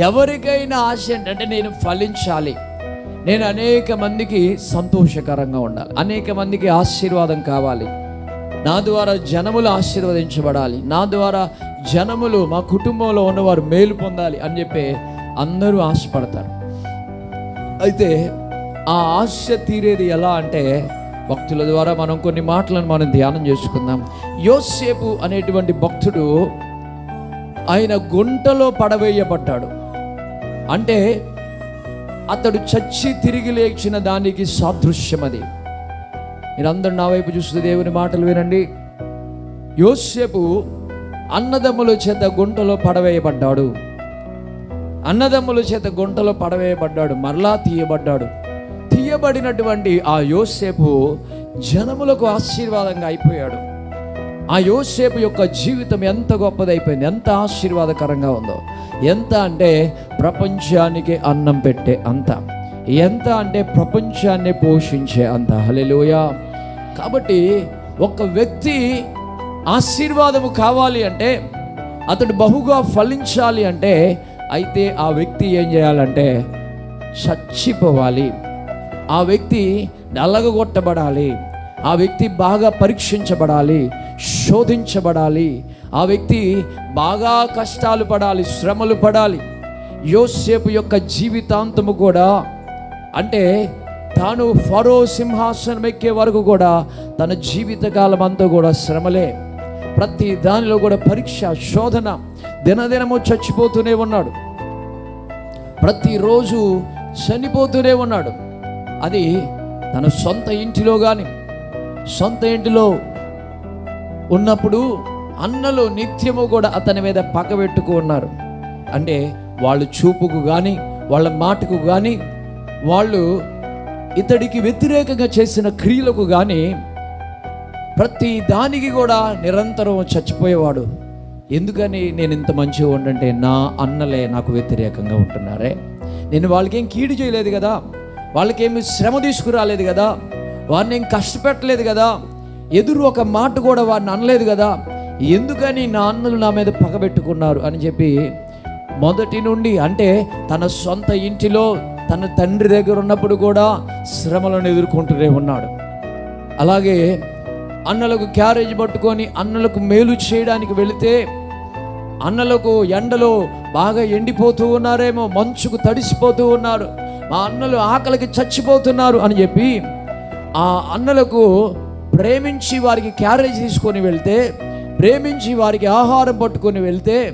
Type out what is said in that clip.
ఎవరికైనా ఆశ ఏంటంటే నేను ఫలించాలి. నేను అనేక మందికి సంతోషకరంగా ఉండాలి. అనేక మందికి ఆశీర్వాదం కావాలి. నా ద్వారా జనములు ఆశీర్వదించబడాలి. నా ద్వారా జనములు మా కుటుంబంలో ఉన్నవారు మేలు పొందాలి అని చెప్పి అందరూ ఆశపడతారు. అయితే ఆ ఆశ తీరేది ఎలా అంటే భక్తుల ద్వారా మనం కొన్ని మాటలను మనం ధ్యానం చేసుకుందాం. యోసేపు అనేటువంటి భక్తుడు ఆయన గుంటలో పడవేయబడ్డాడు. అంటే అతడు చచ్చి తిరిగి లేచిన దానికి సాదృశ్యం అది మీరందరూ నా వైపు చూస్తే దేవుని మాటలు వినండి. యోసేపు అన్నదమ్ముల చేత గుంటలో పడవేయబడ్డాడు. అన్నదమ్ముల చేత గుంటలో పడవేయబడ్డాడు మరలా తీయబడ్డాడు. తీయబడినటువంటి ఆ యోసేపు జనములకు ఆశీర్వాదంగా అయిపోయాడు. ఆ యోసేపు యొక్క జీవితం ఎంత గొప్పదైపోయింది ఎంత ఆశీర్వాదకరంగా ఉందో. ఎంత అంటే ప్రపంచానికి అన్నం పెట్టే అంత. ఎంత అంటే ప్రపంచాన్ని పోషించే అంత. హలెలోయ కాబట్టి ఒక వ్యక్తి ఆశీర్వాదము కావాలి అంటే అతడు బహుగా ఫలించాలి అంటే అయితే ఆ వ్యక్తి ఏం చేయాలంటే చచ్చిపోవాలి. ఆ వ్యక్తి నలగగొట్టబడాలి. ఆ వ్యక్తి బాగా పరీక్షించబడాలి శోధించబడాలి. ఆ వ్యక్తి బాగా కష్టాలు పడాలి శ్రమలు పడాలి. యోసేపు యొక్క జీవితాంతము కూడా అంటే తాను ఫరో సింహాసనం ఎక్కే వరకు కూడా తన జీవితకాలం అంతా కూడా శ్రమలే. ప్రతి దానిలో కూడా పరీక్ష శోధన దినదినము చచ్చిపోతూనే ఉన్నాడు. ప్రతిరోజు చనిపోతూనే ఉన్నాడు. అది తన సొంత ఇంటిలో కానీ సొంత ఇంటిలో ఉన్నప్పుడు అన్నలు నిత్యము కూడా అతని మీద పగబెట్టుకు ఉన్నారు అంటే వాళ్ళ చూపుకు కానీ వాళ్ళ మాటకు కానీ వాళ్ళు ఇతడికి వ్యతిరేకంగా చేసిన క్రియలకు కానీ ప్రతి దానికి కూడా నిరంతరం చచ్చిపోయేవాడు. ఎందుకని నేను ఇంత మంచిగా ఉండంటే నా అన్నలే నాకు వ్యతిరేకంగా ఉంటున్నారే? నేను వాళ్ళకేం కీడు చేయలేదు కదా? వాళ్ళకేమి శ్రమ తీసుకురాలేదు కదా? వారిని ఏం కష్టపెట్టలేదు కదా? ఎదురు ఒక మాట కూడా వారిని అనలేదు కదా? ఎందుకని నా అన్నలు నా మీద పగబెట్టుకున్నారు అని చెప్పి మొదటి నుండి అంటే తన సొంత ఇంటిలో తన తండ్రి దగ్గర ఉన్నప్పుడు కూడా శ్రమలను ఎదుర్కొంటూనే ఉన్నాడు. అలాగే అన్నలకు క్యారేజ్ పట్టుకొని అన్నలకు మేలు చేయడానికి వెళితే అన్నలకు ఎండలో బాగా ఎండిపోతూ ఉన్నారేమో మంచుకు తడిసిపోతూ ఉన్నారు. మా అన్నలు ఆకలికి చచ్చిపోతున్నారు అని చెప్పి ఆ అన్నలకు ప్రేమించి వారికి క్యారేజ్ తీసుకొని వెళ్తే ప్రేమించి వారికి ఆహారం పట్టుకొని వెళ్తే